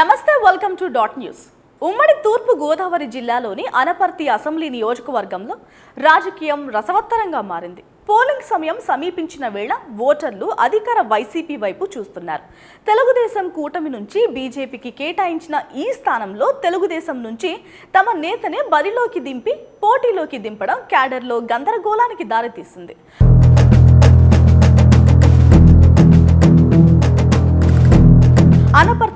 నమస్తే welcome to dot news ఉమ్మడి తూర్పు గోదావరి జిల్లాలోని అనపర్తి అసెంబ్లీ నియోజకవర్గంలో రాజకీయం రసవత్తరంగా మారింది. పోలింగ్ సమయం సమీపించిన వేళ ఓటర్లు అధికార వైసీపీ వైపు చూస్తున్నారు. తెలుగుదేశం కూటమి నుంచి బీజేపీకి కేటాయించిన ఈ స్థానంలో తెలుగుదేశం నుంచి తమ నేతనే బరిలోకి దింపి పోటీలోకి దింపడం క్యాడర్లో గందరగోళానికి దారితీసింది.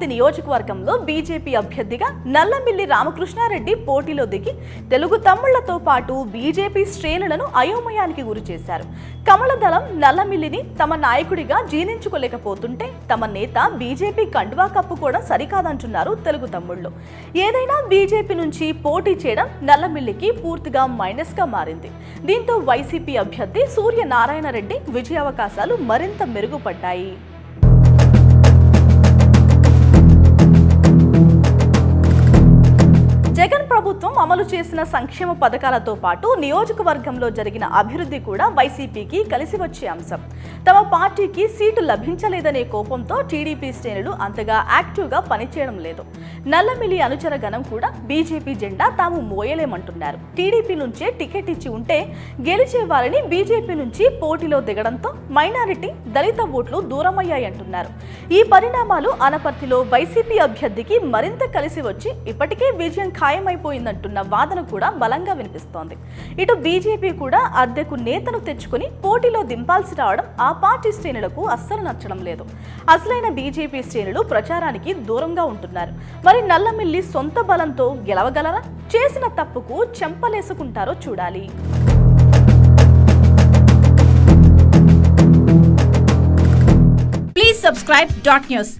అనపర్తి నియోజకవర్గంలో బీజేపీ అభ్యర్థిగా నల్లమిల్లి రామకృష్ణారెడ్డి పోటీలో దిగి తెలుగు తమ్ముళ్ళతో పాటు బీజేపీ శ్రేణులను అయోమయానికి గురి చేశారు. కమలదళం నల్లమిల్లిని తమ నాయకుడిగా జీర్ణించుకోలేకపోతుంటే తమ నేత బీజేపీ కండువా కప్పుకోవడం సరికాదంటున్నారు తెలుగు తమ్ముళ్ళు. ఏదైనా బీజేపీ నుంచి పోటీ చేయడం నల్లమిల్లికి పూర్తిగా మైనస్గా మారింది. దీంతో వైసీపీ అభ్యర్థి సూర్యనారాయణ రెడ్డి విజయావకాశాలు మరింత మెరుగుపడ్డాయి. ప్రభుత్వం అమలు చేసిన సంక్షేమ పథకాలతో పాటు నియోజకవర్గంలో జరిగిన అభివృద్ధి కూడా వైసీపీకి కలిసి వచ్చే అంశం. తమ పార్టీకి సీటు లభించలేదనే కోపంతో టీడీపీ శ్రేణులు అంతగా యాక్టివ్గా పనిచేయడం లేదు. నల్లమిలి అనుచర గణం కూడా బీజేపీ జెండా తాము మోయలేమంటున్నారు. టీడీపీ నుంచే టికెట్ ఇచ్చి ఉంటే గెలిచే వారిని బీజేపీ నుంచి పోటీలో దిగడంతో మైనారిటీ దళిత ఓట్లు దూరమయ్యాయంటున్నారు. ఈ పరిణామాలు అనపర్తిలో వైసీపీ అభ్యర్థికి మరింత కలిసి వచ్చి ఇప్పటికే విజయం ఖాయమైపోయిందంటున్న వాదన కూడా బలంగా వినిపిస్తోంది. ఇటు బీజేపీ కూడా అద్దెకు నేతను తెచ్చుకుని పోటీలో దింపాల్సి రావడం ఆ పార్టీ శ్రేణులకు అస్సలు నచ్చడం లేదు. అసలైన బీజేపీ శ్రేణులు ప్రచారానికి దూరంగా ఉంటున్నారు. మరి నల్లమిల్లి సొంత బలంతో గెలవగలరా? చేసిన తప్పుకు చెంపలేసుకుంటారో చూడాలి. Please subscribe dot news